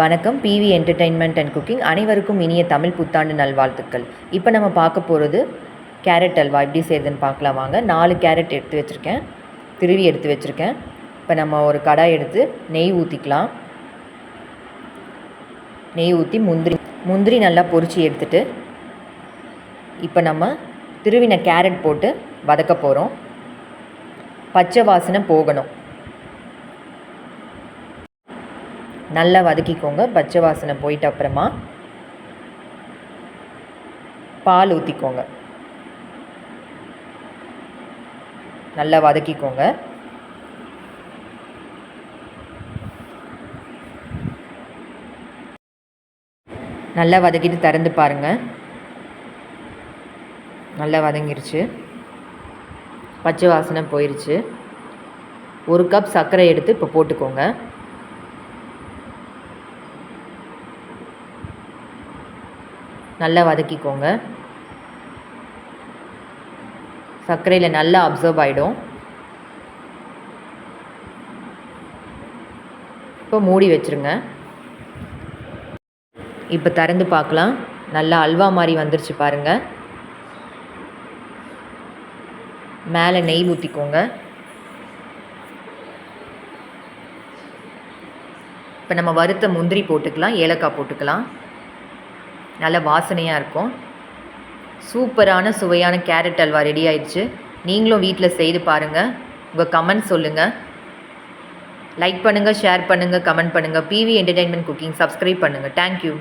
வணக்கம். PV entertainment and cooking அனைவருக்கும் இனிய தமிழ் புத்தாண்டு நல்வாழ்த்துக்கள். இப்போ நம்ம பார்க்க போகிறது கேரட் அல்வா. எப்படி செய்யுதுன்னு பார்க்கலாம் வாங்க. நாலு கேரட் எடுத்து வச்சுருக்கேன். திருவி எடுத்து வச்சுருக்கேன். இப்போ நம்ம ஒரு கடாய் எடுத்து நெய் ஊற்றிக்கலாம் நெய் ஊற்றி முந்திரி முந்திரி நல்லா பொரிச்சு எடுத்துட்டு இப்போ நம்ம திருவின கேரட் போட்டு வதக்க போகிறோம் பச்சை வாசனை போகணும். நல்லா வதக்கிக்கோங்க. பச்சை வாசனை போயிட்ட அப்புறமா பால் ஊற்றிக்கோங்க நல்லா வதக்கிக்கோங்க. நல்லா வதக்கிட்டு திறந்து பாருங்கள் நல்லா வதங்கிருச்சு. பச்சை வாசனை போயிருச்சு. ஒரு கப் சர்க்கரை எடுத்து இப்போ போட்டுக்கோங்க. நல்லா வதக்கிக்கோங்க. சர்க்கரையில் நல்லா அப்சர்வ் ஆகிடும் இப்போ மூடி வச்சுருங்க. இப்போ திறந்து பார்க்கலாம். நல்லா அல்வா மாதிரி வந்துருச்சு பாருங்கள் மேலே நெய் ஊற்றிக்கோங்க இப்போ நம்ம வறுத்த முந்திரி போட்டுக்கலாம் ஏலக்காய் போட்டுக்கலாம். நல்ல வாசனையாக இருக்கும். சூப்பரான சுவையான கேரட் அல்வா ரெடி ஆயிடுச்சு. நீங்களும் வீட்டில் செய்து பாருங்கள் உங்கள் கமெண்ட் சொல்லுங்கள் லைக் பண்ணுங்கள் ஷேர் பண்ணுங்கள் கமெண்ட் பண்ணுங்கள் பிவி என்டர்டெயின்மெண்ட் குக்கிங் சப்ஸ்கிரைப் பண்ணுங்கள் தேங்க்யூ